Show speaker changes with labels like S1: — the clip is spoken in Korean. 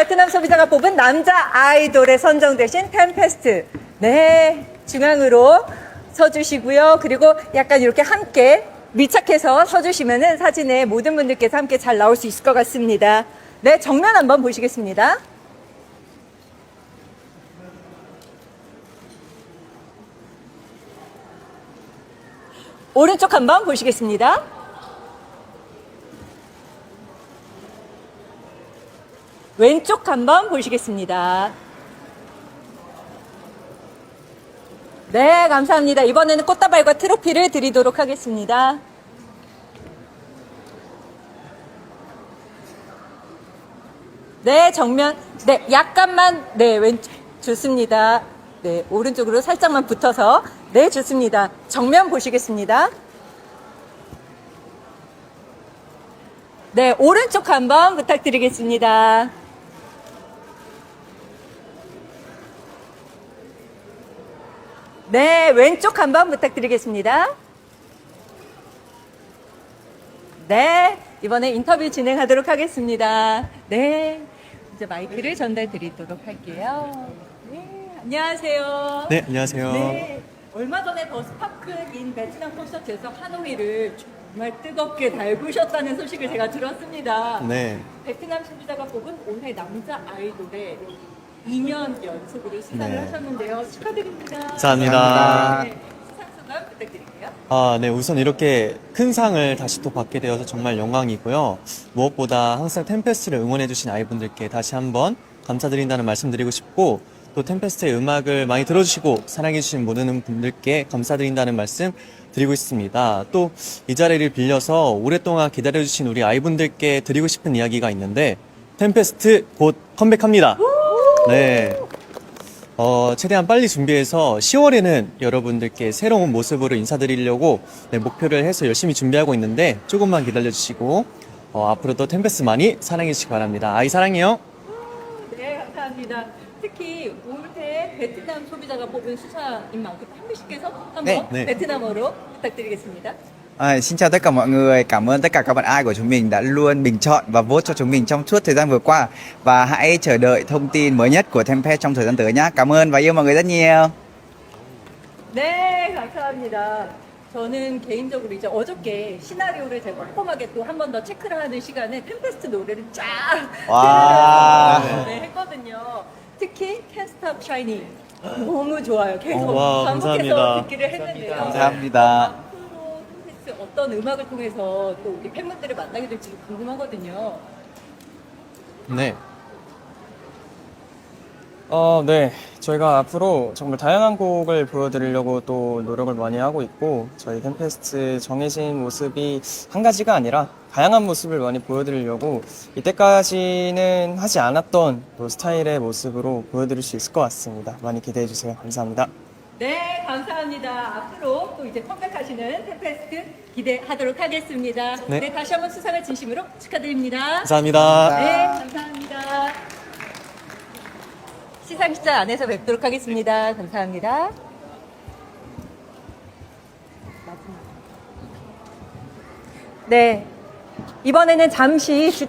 S1: 베트남 소비자가 뽑은 남자 아이돌에 선정되신 템페스트. 네, 중앙으로 서주시고요. 그리고 약간 이렇게 함께 밀착해서 서주시면은 사진에 모든 분들께서 함께 잘 나올 수 있을 것 같습니다. 네, 정면 한번 보시겠습니다. 오른쪽 한번 보시겠습니다. 왼쪽 한번 보시겠습니다. 네, 감사합니다. 이번에는 꽃다발과 트로피를 드리도록 하겠습니다. 네, 정면. 네, 약간만, 네, 왼쪽. 좋습니다. 네, 오른쪽으로 살짝만 붙어서. 네, 좋습니다. 정면 보시겠습니다. 네, 오른쪽 한번 부탁드리겠습니다. 네, 왼쪽 한번 부탁드리겠습니다. 네, 이번에 인터뷰 진행하도록 하겠습니다. 네, 이제 마이크를 전달 드리도록 할게요. 네, 안녕하세요.
S2: 네, 안녕하세요.
S1: 네, 얼마 전에 더 스파크인 베트남 콘서트에서 하노이를 정말 뜨겁게 달구셨다는 소식을 제가 들었습니다.
S2: 네.
S1: 베트남 소비자가 뽑은 올해 남자 아이돌에 2년 연속으로 수상을
S2: 네.
S1: 하셨는데요. 축하드립니다.
S2: 감사합니다.
S1: 네, 수상 소감 부탁드릴게요.
S2: 아, 네. 우선 이렇게 큰 상을 다시 또 받게 되어서 정말 영광이고요. 무엇보다 항상 템페스트를 응원해주신 아이분들께 다시 한번 감사드린다는 말씀 드리고 싶고, 또 템페스트의 음악을 많이 들어주시고 사랑해주신 모든 분들께 감사드린다는 말씀 드리고 있습니다. 또 이 자리를 빌려서 오랫동안 기다려주신 우리 아이분들께 드리고 싶은 이야기가 있는데, 템페스트 곧 컴백합니다. 네. 어, 최대한 빨리 준비해서 10월에는 여러분들께 새로운 모습으로 인사드리려고 네, 목표를 해서 열심히 준비하고 있는데 조금만 기다려주시고 어, 앞으로도 템페스 많이 사랑해주시기 바랍니다. 아이 사랑해요.
S1: 네, 감사합니다. 특히 올해 베트남 소비자가 뽑은 수상인 만큼 한 분씩께서 한번
S3: 네,
S2: 네.
S1: 베트남어로 부탁드리겠습니다.
S3: À, xin chào tất cả mọi người, cảm ơn tất cả các bạn ai của chúng mình đã luôn bình chọn và vote cho chúng mình trong suốt thời gian vừa qua và hãy chờ đợi thông tin mới nhất của Tempest trong thời gian tới nhé. Cảm ơn và yêu mọi người rất nhiều.
S1: 네, 감사합니다. 저는 개인적으로 이제 어저께 시나리오를 제가 꼼꼼하게 또 한 번 더 체크를 하는 시간에 템페스트 노래를 쫙
S3: 와.
S1: 들으면서 네, 했거든요. 특히 Can't Stop Shining 너무 좋아요. 계속
S2: 어, 와,
S1: 반복해서
S2: 감사합니다.
S1: 듣기를 했는데요.
S3: 감사합니다.
S1: 앞으로 템페스트 어떤 음악을 통해서 또 우리 팬분들을 만나게 될지 궁금하거든요.
S2: 네.
S4: 어, 네. 저희가 앞으로 정말 다양한 곡을 보여드리려고 또 노력을 많이 하고 있고, 저희 템페스트 정해진 모습이 한 가지가 아니라 다양한 모습을 많이 보여드리려고 이때까지는 하지 않았던 또 스타일의 모습으로 보여드릴 수 있을 것 같습니다. 많이 기대해주세요. 감사합니다.
S1: 네, 감사합니다. 앞으로 또 이제 컴백하시는 템페스트 기대하도록 하겠습니다.
S2: 네.
S1: 네, 다시 한번 수상을 진심으로 축하드립니다.
S2: 감사합니다.
S1: 네, 감사합니다. 시상식장 안에서 뵙도록 하겠습니다. 감사합니다. 네. 이번에는 잠시 주최